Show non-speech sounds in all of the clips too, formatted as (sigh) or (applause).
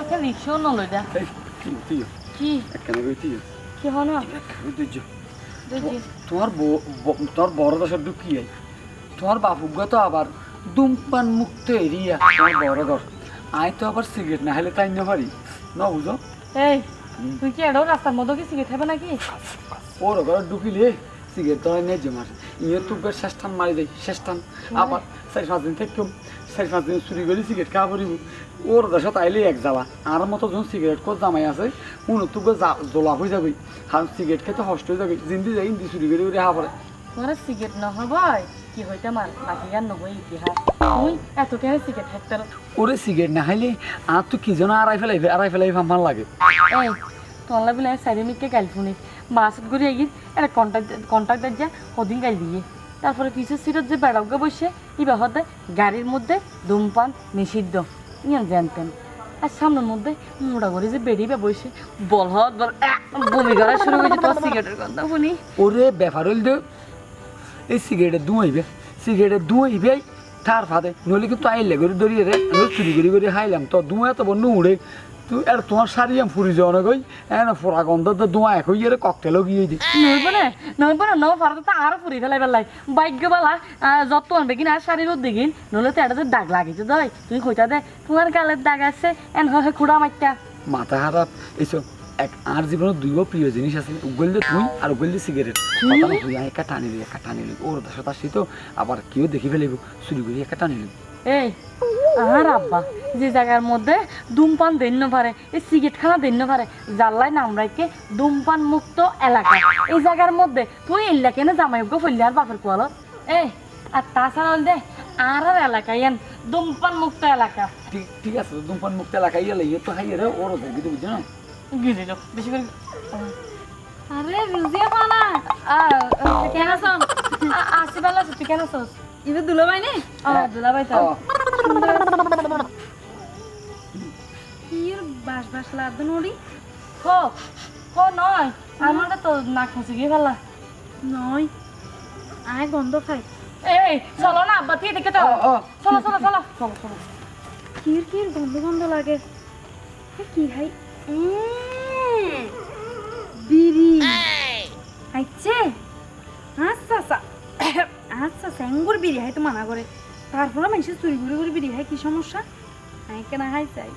একটা রিক্সাও কি কেন কি তোর বড় তোমার তো আবার ধূমপান মুক্ত এরিয়া তোমার বড় ঘর আই তো আবার সিগারেট না হলে তাই না পারি না বুঝো এই তুই কি এটাও রাস্তার মধ্যে কি সিগারেট খাবে নাকি ওর ঘর ঢুকিলে সিগারেট তো ইয়ে তো শেষ টান মারি দেয় শেষ টান আবার চারি পাঁচ দিন থেকে চারি পাঁচ দিন চুরি করে সিগারেট খাওয়া পড়িব ওর দেশত আইলে এক যাওয়া আর মতো যখন সিগারেট কত জামাই আছে উনো তো জলা হয়ে যাবে হাম সিগারেট খেতে হষ্ট হয়ে যাবে জিন্দি যাই ইন্দি চুরি করে করে হা পড়ে তোরা সিগারেট নহবই। কি হইতে মার বাকি গান নহই ইতিহাস। তুই এত কেন সিগারেট খাইতে ওরে সিগারেট না খাইলে আর তো কি যেন আড়াই ফেলাইবে আড়াই ফেলাইবে আমার লাগে। এই বিলে সাইডে মিটকে গাইল শুনি। বাসত ঘুরে এগিয়ে একটা কন্ট্যাক্ট কন্ট্যাক্ট যা হদিন গাইল দিয়ে। তারপরে পিছের সিটত যে বেড়াউকে বসে ইবা হতে গাড়ির মধ্যে ধূমপান নিষিদ্ধ। ইয়ান জানতেন। আর সামনের মধ্যে মোটা করে যে বেরিয়ে বসে, বল হত, বল বমি করা শুরু করেছে তোর সিগারেটের গন্ধ শুনি। ওরে ব্যাপার হইল এই সিগারেটের ধুঁয়াইবে সিগারেটের ধুঁয়াইবে তার ফাঁদে। নইলে কিন্তু আইলে করে দড়িয়ে রে চুরি করে করে খাইলাম, তো ধুঁয়া তো বন্য উড়ে। তুই আর তোমার শাড়ি আমি ফুরি যাওয়া গই এন ফোড়া গন্ধ তো ধোঁয়া এক হইয়ে রে ককটেলও গিয়ে দি। নইব না নইব না নব ফারতে তো আরও ফুরি ফেলাই ফেলাই। ভাগ্য বালা যত আনবে কিনা শাড়ির দেখিন নইলে তো এটা দাগ লাগিছে দই তুই কইতা দে তোমার গালের দাগ আছে এন হয় খুড়া মাইতা মাথা খারাপ এইসব এক আর জীবনের দুইও প্রিয় জিনিস আছে। উগল দিয়ে তুই আর উগল দিয়ে সিগারেট তুই একা টানি একা টানি ওর আসি তো আবার কেউ দেখি ফেলিব চুরি করে একা টানি এই আর আব্বা যে জায়গার মধ্যে ধূমপান দেন্য পারে এই সিগারেট খানা দেন্য পারে জাল্লাই নাম রাখকে ধূমপান মুক্ত এলাকা। এই জায়গার মধ্যে তুই এল্লা কেন জামাই গো ফেললি আর বাপের কোয়ালত? এই আর তাছাড়া হল দে আর আর এলাকা ইয়ান ধূমপান মুক্ত এলাকা। ঠিক ঠিক আছে ধূমপান মুক্ত এলাকায় গেলে ইয়ে তো হাইয়ে রে ওরও দেখবি তো বুঝছ না? গিরিল বেশি করে আরে রিউজিয়া পানা কেন আছো আসি ভালো আছো তুই কেন আছোস ইবে দুলো ভাই নে ও দুলাভাই তো ইর বাস বাস লাদ নড়ি হো হো নয় আমার তো নাক মুছে গিয়ে ফেলা নয় আয় গন্ধ খাই এই চলো না আব্বা তুই দেখে তো। চলো চলো চলো চলো চলো কির কির গন্ধ গন্ধ লাগে কি খাই উম, বিড়ি আইছে বিড়ি তো মানা করে। তারপরে মানুষের চুরি ঘুরে ঘুরে বিড়ি কি সমস্যা? হাই কেনা হাই চাই।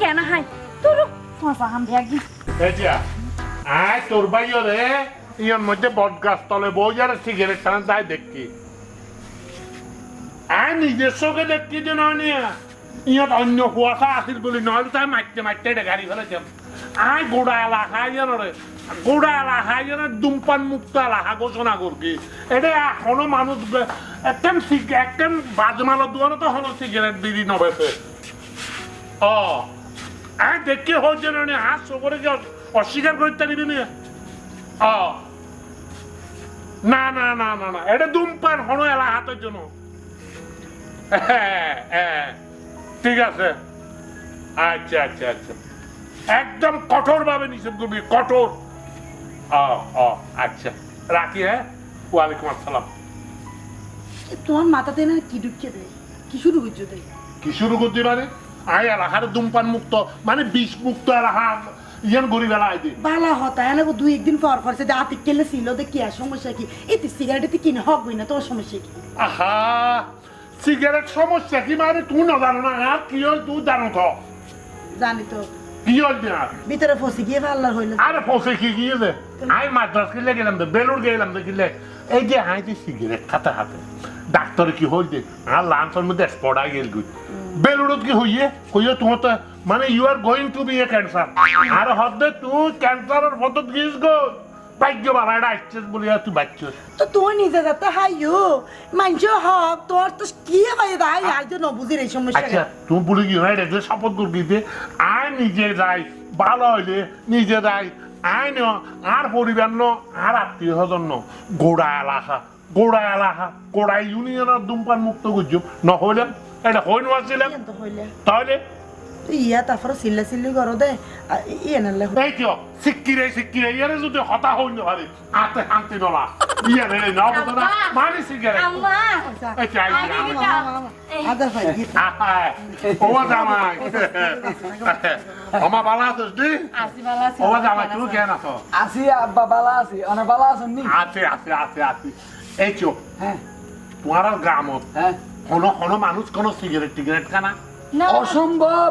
কেন হাই তোর ফাঁসা হাম ভ্যাগি আয় তোর বাইও রে। ইয়র মধ্যে বট গাছ তলে বই যারা সিগারেট টানা তাই দেখছি। আয় নিজের চোখে দেখছি যে নয়। ইয়ত অন্য কুয়াশা আছিল বলি নহলে তাই মারতে এটা গাড়ি ফেলেছে আয় গোড়া এলাকা ইয়র গোড়া এলাকা ইয়র ধূমপান মুক্ত এলাকা ঘোষণা করকি এটা এখনও মানুষ একদম একদম বাজমালো দোয়ানো তো হলো সিগারেট বিড়ি নবেছে আর দেখে হচ্ছে না হাত অ- অস্বীকার করতে দিবি না ও না না না না না। এটা ধূমপান হলো এলা হাতের জন্য হ্যাঁ, হ্যাঁ, ঠিক আছে। আচ্ছা আচ্ছা আচ্ছা। একদম কঠোর ভাবে নিষেধ করবি কঠোর। আচ্ছা। রাখি হ্যাঁ? ওয়ালাইকুম আসসালাম। তোমার মাথাতে না কি ঢুকিয়ে দেয় কি শুরু করছ তাই কি শুরু করতে পারে আয় এলাকার ধূমপান মুক্ত মানে বিষ মুক্ত এলাকা ইয়ান গরিব এলাকায় দিই বালা হতা এনে দুই একদিন পর পর সে হাতে কেলে ছিল দেখি আর সমস্যা কি? এতে সিগারেট কিনে হক না তোর সমস্যা কি? আহা! সিগারেট সমস্যা কি মানে তুই না জানো না আর কি হয় তুই জানো তো? জানি তো। কি হয় না ভিতরে ফসে গিয়ে পাল্লার হইল। আরে পৌঁছে কি গিয়েছে? আমি মাদ্রাস কিনলে গেলাম তো বেলুর গেলাম তো কিনলে এই যে হাই যে সিগারেট খাতে হাতে। ডাক্তারে কি হইছে আর লাঞ্চের মধ্যে আই গেল গুই বেলুরত কি হইয়ে? হইয়ে তোমার তো মানে you are going to be a cancer আর হদ্দে তুই ক্যান্সারের ফটো গিয়েছ গো। ভাগ্য আসছিস বলি তুই বাচ্চাস তো তুই নিজে যাতে হাইও হক তোর তো কি হয় দাই আই তো নবুঝির এই সমস্যা আচ্ছা তুমি বলে কি হয় রেখে শপথ করবি যে নিজে যাই ভালো হইলে নিজে যাই আই ন আর পরিবার ন আর আত্মীয় স্বজন ন। গোড়া এলাকা গোড়া এলাকা গোড়া ইউনিয়নের ধূমপান মুক্ত করছ। নহলে এটা হই নোয়াছিলাম তো তাহলে ইয়া তারপরে চিল্লা চিল্লি করো দে ইয়ে নালে এই কিয় সিক্কিরে সিক্কিরে ইয়ারে যদি হতা হইন পারে আতে শান্তি নলা ইয়ারে রে না বলতো না মানে সিগারেট আম্মা এই চাই আদা ভাই ও জামাই বালা আছিস দি আসি ভালো আছি ও জামাই তুই কেন আছো আব্বা বালা আছি অনেক বালা আছেন নি আছে আছে আছে আছে এই চো হ্যাঁ তোমার গ্রামত হ্যাঁ কোনো কোনো মানুষ কোনো সিগারেট টিগারেট খানা অসম্ভব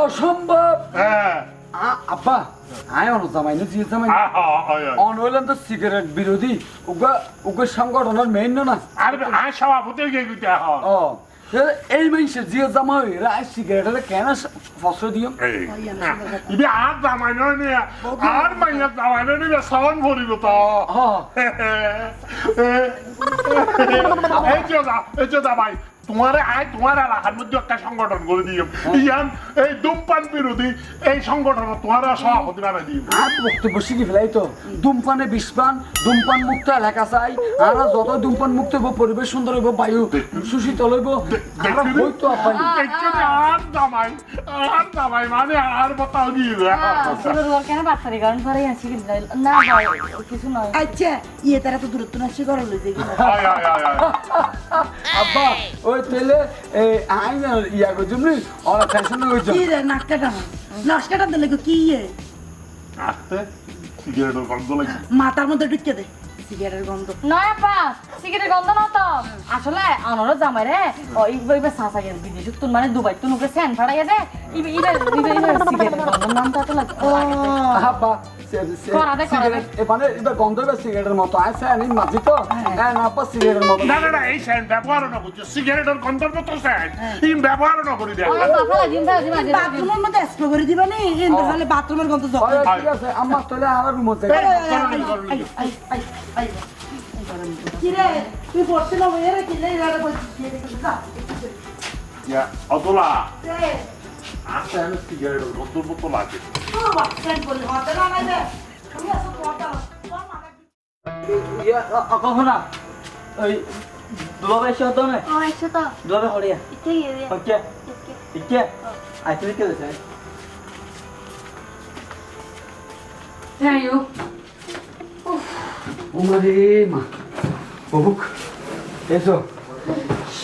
অসম্ভব। হ্যাঁ। আব্বা আয় অনু জামাই না জিয়ে জামাই আহ, হয়, হয়। অন হইলেন তো সিগারেট বিরোধী। উগা উগা সংগঠনের মেইন না আর আয় সভাপতি গিয়ে এখন। ও এই মানুষের জিয়ে জামা হইরা আয় সিগারেটের কেন ফসল দিও? ইবি আর জামাই নয় নিয়ে আর মাইয়া জামাই নয় নিয়ে সাবান ভরিব তো। এই দাবাই তোমারে আয় তোমার এলাকার মধ্যে একটা সংগঠন করে দিও। ইয়ান এই ধূমপান বিরোধী এই সংগঠন তোমার সভাপতি বানাই দিও। আর বক্তব্য শিখি ফেলাই তো। ধূমপানে বিষপান ধূমপান মুক্ত এলাকা চাই। আর যত ধূমপান মুক্ত হইব পরিবেশ সুন্দর হইব বায়ু সুশীতল হইব আমরা হইতো আপাই। আর জামাই আর জামাই মানে আর বতাও দিয়ে কেন বাচ্চারি কারণ আসি কি না কিছু নয়। আচ্ছা ইয়ে তারা তো দূরত্ব নাশি করো লই দেখি আয় আয় আয় আয়। আব্বা ওই তেলে এই আই না ইয়া করছি বুঝলি অনেক ফ্যাশন হইছ কি রে নাক কাটা নাক কাটা দিলে কি ইয়ে? আসতে সিগারেটের গন্ধ লাগে মাথার মধ্যে ঢুকিয়ে দে। সিগারেটের গন্ধ। নয় পা সিগারেটের গন্ধ না তো। আসলে আনারও জামাই রে ওই সাসা গেল বিদেশ তুই মানে দুবাই তুই নুকে সেন ফাড়া গেছে ইবে ইবে ইবে ইবে সিগারেট গন্ধ নাম তো তো লাগে আব্বা করা দে, করা দে। এখানে এটা গন্ধ হবে সিগারেটের মতো। আছে মাঝি তো। হ্যাঁ। না পা সিগারেটের মতো। না না এই স্যান্ড ব্যবহার না করছ সিগারেটের গন্ধর মতো স্যান্ড এই ব্যবহার না করি দিন বাথরুমের মধ্যে স্প্রে করে দিবা নি? এন্ড হলে বাথরুমের গন্ধ আরে, ঠিক আছে। আমার তোলে আমার রুমে যাই। কি রে? তুই পড়তে না বইরে কি রে? এরা বলছিস ইয়া অতলা। আসতে আমি সিগারেটের গন্ধর মতো লাগে। কখন ওই দুলাভাই এসে হতো না? ও এসে তো। দুলাভাই হরিয়া ইতে গিয়ে ওকে ইকে আই তুমি কে দেছে ইউ। মা বহুক এসো।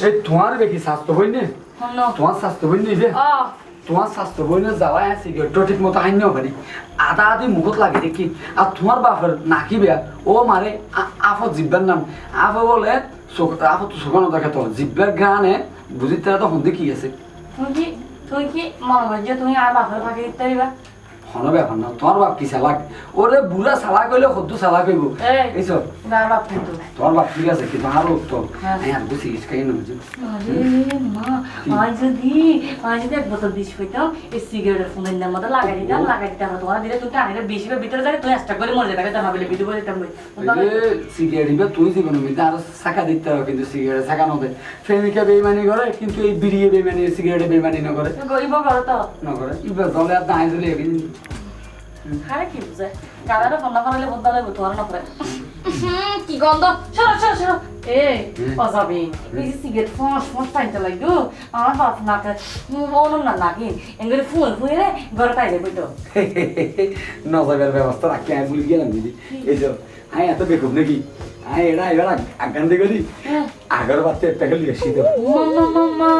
এই তোমার বেশি স্বাস্থ্য বই নে? হন্ন তোমার স্বাস্থ্য বই নেই যে তোমার স্বাস্থ্য বই না যাওয়া আছে কি ঠিক মতো আইন পারি আদা আদি মুখত লাগে দেখি আর তোমার বাপের নাকি বেয়া ও মারে আফত জিব্বার নাম। আফ বলে চোখ আফত চোখানো দেখে তো জিব্বার গানে বুঝিতে তো হন্দি কি আছে? তুমি কি তুমি কি মনে যে তুমি আর বাপের ফাঁকে দিতে পারিবা হন ব্যাপার না তোমার বাপ কি চালাক? ওরে বুড়া চালাক হইলে সদ্য চালাক হইব এই এইসব আর বাপ ঠিক আছে কিন্তু আরও তো। হ্যাঁ। আর না যদি যদি এক বোতল বিষ হইতাম এই সিগারেটের ফোনের লাগাই দিতাম লাগাই দিতাম তোমার দিলে তুমি টানিলে বিষ ভিতরে যাবে তুই একটা করে মরে যাবে তার ভাবিলে বিধু বলে দিতাম সিগারেট দিবে তুই জীবন মধ্যে আরও শাখা দিতে হবে কিন্তু সিগারেট শাখা নদে প্রেমিকা বেইমানি করে কিন্তু এই বিড়িয়ে বেইমানি সিগারেটে বেইমানি না করে। গরিব করো তো না করে। ইবে জলে আর দাঁড়িয়ে দিলে এদিন। কি বুঝে? গাদাটা বন্ধ করালে বন্ধ লাগবে তোমার না পরে কি গন্ধ? সরো সরো সরো। এ অজাবি। এই যে সিগারেট ফস ফস পাইতে লাগল। আমার বাপ নাকে মন না নাকি। এঙ্গরে ফুল ফুলে ঘরে পাইলে বইতো (laughs) নজাবের ব্যবস্থা রাখতে আমি ভুলে গেলাম দিদি। এই যে হ্যাঁ এত বেকুব নাকি? হ্যাঁ এটা এবার আগান দিয়ে করি। আগের বাচ্চা একটা গেলি এসে তো মামা মামা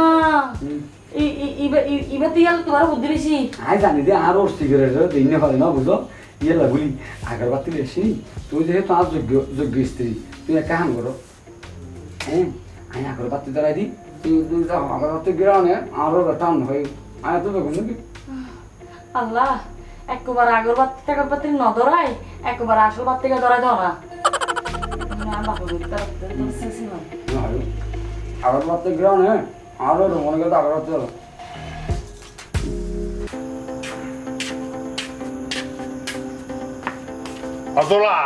ইবে তিয়াল তোমার বুদ্ধি বেশি? আমি জানি যে আর ওর সিগারেটের দিন না পারে না বুঝো ইয়ে লাগুলি আগের বাতি এসে তুই যেহেতু আর যোগ্য যোগ্য স্ত্রী তুই একটা কাম করো। হ্যাঁ আমি আগের বাতি ধরাই দিই। তুই তুই যাও আগের বাতি গিরানে আরও টান হয় আমি তো দেখুন নাকি। আল্লাহ একবার আগর বাত্তি টাকার বাত্তি নধরাই একবার আসল থেকে ধরাই দাও না। না। বাপু তার শেষই হয় আগের আরও মনে করতে আগের অতলা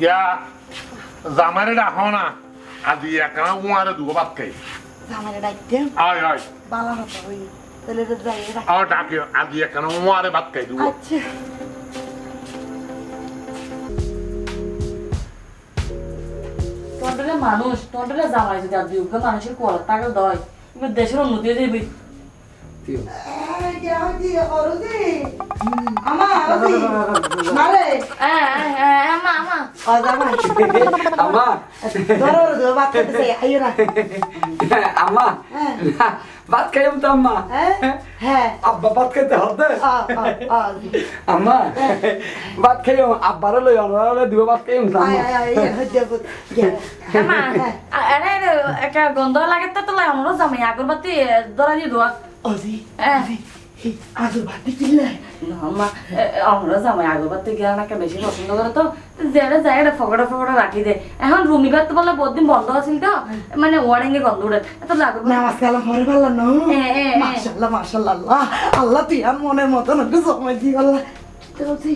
গিয়া জামারে ডাকো না আজি একা উমারে দুগো ভাত খাই জামারে ডাইতে আয় আয় বালা হতো ওই তাহলে তো যাই রাখ আর আজি একা উমারে ভাত খাই দুগো আচ্ছা তোমাদের মানুষ তোমাদের জামাই যদি আর দিউকে মানুষের কলার টাকা দেয় এবার দেশের উন্নতি হয়ে যাবে তুই হ্যাঁ। ভাত খাইম তো আম্মা হ্যাঁ হ্যাঁ আব্বা ভাত খাইতে হবে আম্মা ভাত খাইম আব্বারে লই অনরালে দিব ভাত খাইম তো একটা গন্ধ লাগে তো তোলা আমরা জামাই আগরবাতি ধরা দিয়ে দোয়া ভাতি কিনলে? আমা আমরা জামাই আগরবাতি গেলে নাকি বেশি পছন্দ করে তো। যেটা যায় এটা ফকড়া ফকড়া রাখি দে। এখন রুমিবার তো বলে বহুদিন বন্ধ আছিল তো। মানে ওয়ারিংয়ে গন্ধ উঠে। তো লাগবে নামাজ কালাম পরে ভালো না হ্যাঁ, হ্যাঁ, হ্যাঁ। মাশাআল্লাহ মাশাআল্লাহ আল্লাহ আল্লাহ তুই আর মনের মতন একটু সময় দি আল্লাহ তো বলছি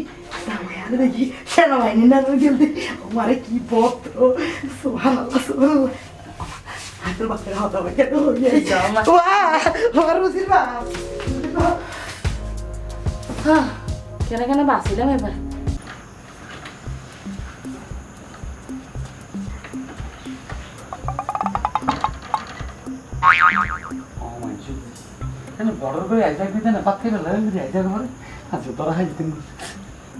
জামাইয়ারে দেখি সেনাবাহিনী না আমি গেলতে আমারে কি পত্র সুবহানাল্লাহ সুবহানাল্লাহ। হাতের বাচ্চারা হতে হবে কেন জামা। ওয়া আমার রুচির বাপ। কেন কেন বাঁচিলাম এবার বড় করে জায়গায় দিতে না? খাইবে লাগে যদি এক জায়গায় আচ্ছা তোরা খাই দিতেন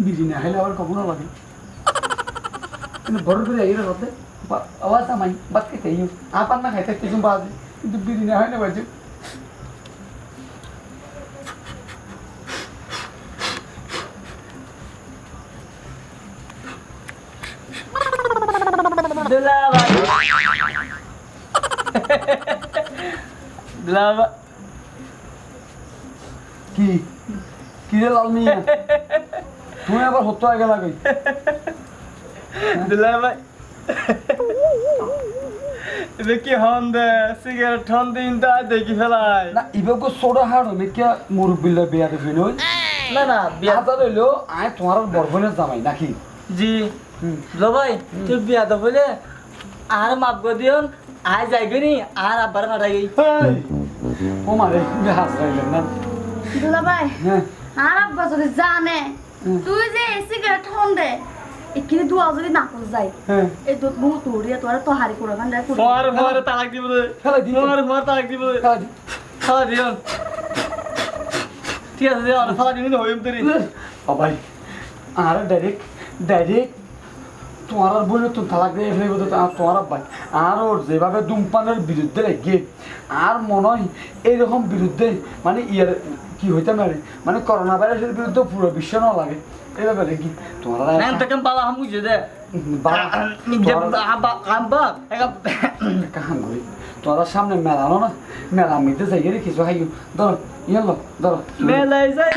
বিড়ি না খাইলে আবার কখনো লাগে বড় করে আইরে রতে আওয়াজ আমাই খাইতে ইউ আপার না খাইতে কিছু বাজে। কিন্তু না হয় না বাজে? দুলাভাই কি? কি রে লাল মিয়া? তুমি আবার হত্যা হয়ে গেলা কই এটা কি হন দে? সিগারেট হন দিন তা দেখি ফেলাই। না ইবেকো সোডা হাড় মেকিয়া মুরব্বিল্লা বিয়া দেবে নই? না না বিয়া বিয়াটা রইল আয় তোমার বরবনের জামাই নাকি? জি। দুলাভাই তুই বিয়া তো হইলে আর মাপ দিয়ন আয় যাইগে নি আর আব্বার ফাটাই গই ও মারে হাস রাইলেন না দুলাভাই হ্যাঁ আর আব্বা যদি জানে তুই যে সিগারেট হন দে এখানে দুয়া যদি না করে যায় হ্যাঁ এই দুধ মুখ তুড়িয়ে তোর তো হারি করে গান দেয় ফোয়ার ফোয়ার তালাক দিব দে ফেলাই দিই। ফোয়ার ফোয়ার তালাক দিব দে খাওয়া দিয়ন ঠিক আছে দিয়ন খাওয়া দিবি হইম তরি বাবাই আর ডাইরেক্ট ডাইরেক্ট তোমার আর বই নতুন তালাক দিয়ে ফেলে বোধ তোমার ভাই। আর ওর যেভাবে ধূমপানের বিরুদ্ধে লেগে আর মনে হয় এইরকম বিরুদ্ধে মানে ইয়ার কি হইতে পারে মানে করোনা ভাইরাসের বিরুদ্ধে পুরো বিশ্ব না লাগে এইভাবে কি তোমার আর বালা হামু যে দে। তোরা সামনে মেলানো না মেলা মিতে যাই কিছু খাইও ধরো ইয়ে ধরো। মেলাই যাই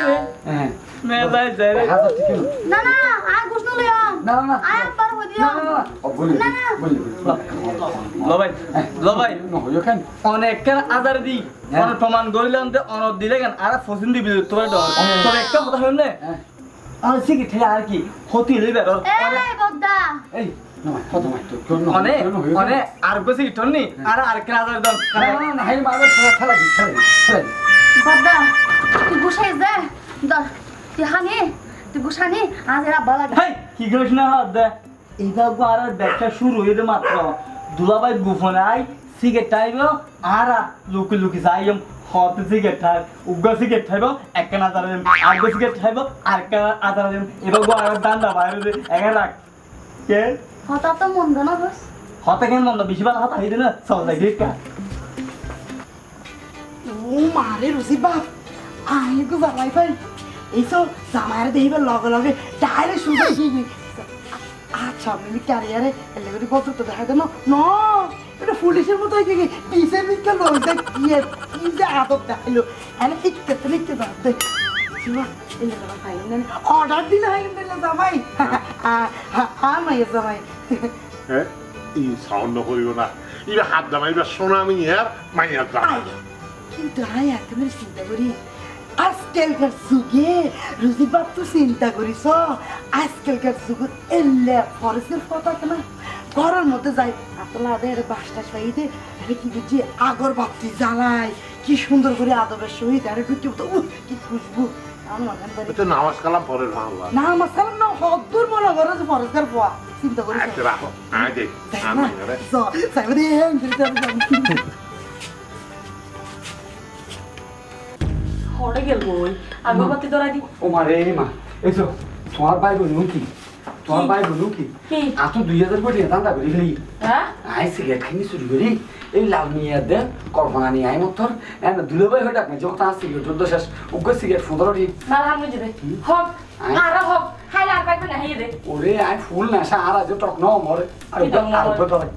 হ্যাঁ। মেলাই যাই রে লো। না না আর গুছ নলে না না না আয় আব্বার হই না দিও না না বলি না, না। বলি লবাই লবাই নহইও কেন অনেকখান আদার দি হ্যাঁ। অনেক প্রমাণ করিলাম যে অনদ দিলে কেন আর ফসিন দিবি তোরা ডর তোর একটা কথা হ্যাঁ। আর সিকি ঠে আর কি হতি লই বের এই বদ্দা এই নয় কত মাই তো কোন অনে অনে আর বেশি টনি আর আর কেন আদার দম না না না খেলা খেলা খেলা বদ্দা তুই গুছাই দে দর তুই হানি তুই গুছানি আজ এরা ভালো হাই কি করিস না হাত দে? এইবার গো আর ব্যবসা শুরু হইতে মাত্র। দুলাবাই গোপনে আই সিগারেট টাইব আর লুকি লুকি যাইম হত সিগারেট ঠাই উগ্র সিগারেট ঠাইব একখান আদার দিম আগ্র সিগারেট ঠাইব আর একখান আদার দিম এবার গো আর বাইরে দে এখানে রাখ। কে? তো মন গানো বস। হতে কেন মন্দ? বেশি ভালো হাত হইতে না চল যাই কা ও মারে রুচির বাপ। আমি তো জামাই পাই এইসব জামাইয়ের দেখিবার লগে লগে শুনতে কি (laughs) আচ্ছা আমি ক্যারিয়ারে এলে করে কত তো দেখা দেন ন। এটা পুলিশের মতো হয়ে গিয়ে পিসের দিকে লইতে গিয়ে কি যে আদব দেখাইলো। এনে ইচ্ছে তো লিখতে পারতে অর্ডার দিলে হয় দিলে জামাই। হ্যাঁ মাইয়ের জামাই। হ্যাঁ ই সাউন্ড করিব না। ইবা হাত দামাইবা সোনামি আর মাইয়া দামাই আইলো। কিন্তু আমি একেবারে চিন্তা করি। আজকালকার যুগে রুজিবাব তো চিন্তা করিস আজকালকার যুগে এলে ফরেস্টের কথা কেনা? ঘরের মধ্যে যাই আপনাদের বাসটা আরে কি বুঝছি আগর বাতি জ্বালাই কি সুন্দর করে আদবের সহিত আরে উহ, কি খুশবু। নামাজ কালাম পরে ভাঙলা না আমার সালাম না হদ্দুর মনে করে যে ফরেস্টের পোয়া। চিন্তা করিস রাখো। আগে সাইবারে হ্যাঁ হরে গেল কই আগরবাতি ধরাই দি ও মা রে মা। এই তোমার ভাই বলুন কি? তোমার কি? ভাই বলুন কি? কি? দুই হাজার কোটি করি ফেলি। হ্যাঁ? আই সিগারেট খাইনি চুরি করি। এই লাভ নিয়ে দে কল্পনা নিয়ে আই মতর এন দুলে ভাই হয়ে ডাকনা যখন তার সিগারেট চোদ্দ শেষ। উগ্র সিগারেট পনেরো দিবে হক? আর হক। হাইলে আর পাইবে না হাইয়ে দে। ওরে আই ফুল নেশা আর আজ টক ন মরে। আর ন আর ধরে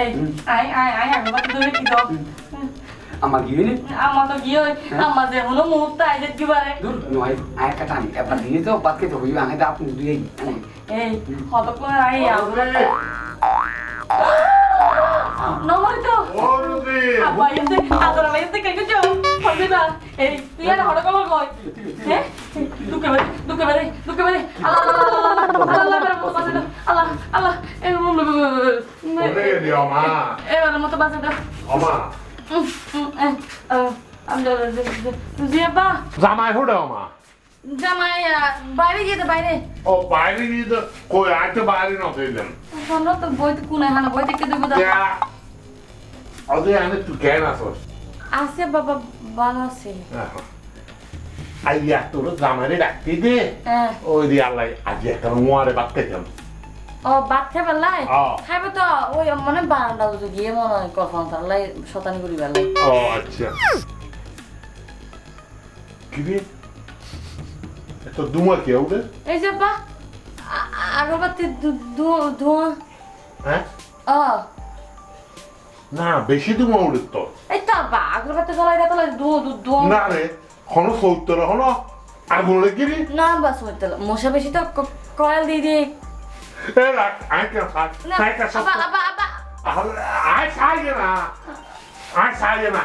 এই আই আই আই আগরবাতি ধরে কি দাও আমার কি হইনি আমার তো গিয়ে আমার যে হলো মুহূর্তে আইজে কি পারে দূর নয় আয় কাটা আমি এবার দিয়ে তো বাদ খেতে হইবে আমি আপনি দুই এই হতক করে আই আগরবাতি নমরে তো ও রুজি আব্বা এতে আদরা লাইতে কে কেছো হবে না এই তুই আর হড় কল কই হ্যাঁ দুকে বারে দুকে বারে দুকে বারে আল্লাহ আল্লাহ আল্লাহ আল্লাহ বাসে দাও আল্লাহ আল্লাহ এই ওরে দিও মা এবার মতো বাসে দাও আমা আমি জামাই হুডে মা জামাই বাইরে গিয়ে বাইরে ও বাইরে গিয়ে তো কই আইতে বাইরে না আমরা তো বইতে কোন হানা বই দেখতে দেবো ওদের আনে তুই কেন আসস আছে বাবা ভালো আছে আইয়া তোর জামাইরে ডাকতে দে হ্যাঁ ওই দিয়ে আল্লাহ আজ একটা মোয়ারে বাদ খেতাম ও ভাত খাইবার লাই খাইবে তো। ওই মানে বারান্দা উজু গিয়ে মনে হয় তার লাই শতানি ও আচ্ছা। কি রে এত কে এই যে বা আগরবাতি ধোঁয়া হ্যাঁ ও না বেশি দুমা উড়ে তো। এই তো বা আগরবাতি জ্বলাই তাহলে ধোঁয়া ধোঁয়া না রে হনো সৌত্তর হনো আগুন লেগে না বাস মশা বেশি তো কয়েল দিয়ে দিয়ে এ রাখ আই কে খাই না খাই কে সব আবা আবা আবা আই খাই না আই খাই না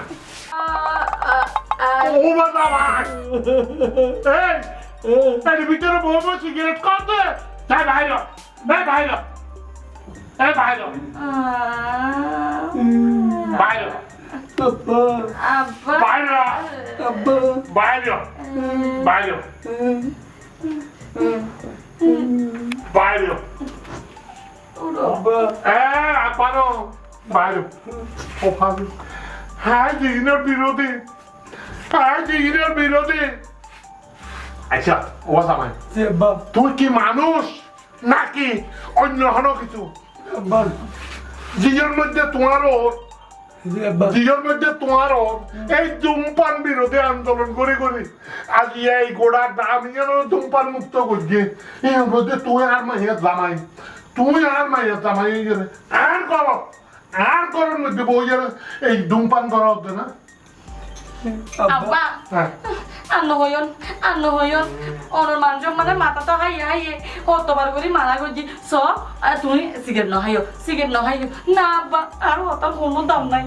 আ ও বাবা ভাই এই তার ভিতরে বউ সিগারেট করতে তাই বাইর এই বাইর এই ও ভাবি হ্যাঁ দিনের বিরোধী হ্যাঁ আচ্ছা ও তুই কি মানুষ নাকি অন্য হনো কিছু জিজের মধ্যে তোমারও জিজের মধ্যে তোমার এই ধূমপান বিরোধী আন্দোলন করে করে। আজ এই গোড়া আমি যেন ধূমপান মুক্ত করছি এর মধ্যে তুই আর মাইয়া জামাই। তুই আর মাইয়া জামাই এই আর কর, আর করার মধ্যে বই এই ধূমপান করা হতো না। আব্বা। হ্যাঁ। আন্ন হইন আন্ন হইন অনর মানুষ মানে মাথা তো হাইয়ে হাইয়ে। কতবার করে করছি। সব আর তুমি সিগারেট ন হাইও সিগারেট ন হাইও না আব্বা আর হতার কোনো দাম নাই।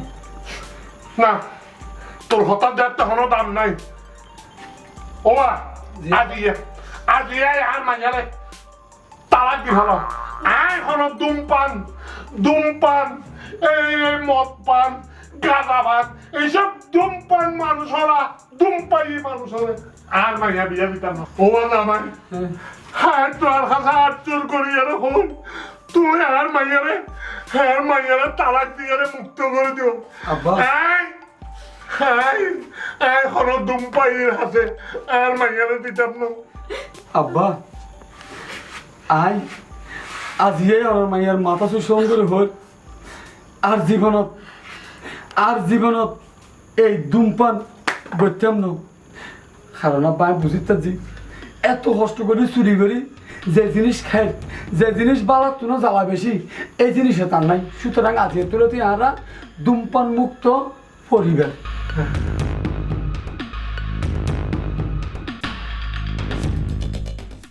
না তোর হঠাৎ যাতে হনো দাম নাই। ও মা, আজ ইয়ে আজ ইয়ে আর মাঝারে তালাক দি হলো। আয় হলো ধূমপান এই এই মদ পান। গাঁজা ভাত এইসব ধূমপান মানুষরা ধূমপাই মানুষরা আর মাইয়া বিয়া দিতাম না। ও মাই হাত তোর হাসা হাত চুর করি এরকম তুই আর মাইয়ারে আর মাইয়ারে তালাক দিয়ে মুক্ত করে দিও। আর মাইয়ারে দিতাম না। আব্বা আই আজিয়ে আমার মাইয়ার মাথা সুসম করে হল। আর জীবনত আর জীবনত এই ধূমপান করতাম না। কারণ আব্বা আমি বুঝিতে যে এত কষ্ট করি চুরি করি, যে জিনিস খাই যে জিনিস বালার তুনো জ্বালা বেশি, এই জিনিসে তার নাই। সুতরাং আজকে তুলে তুই আরা ধূমপান মুক্ত পরিবার।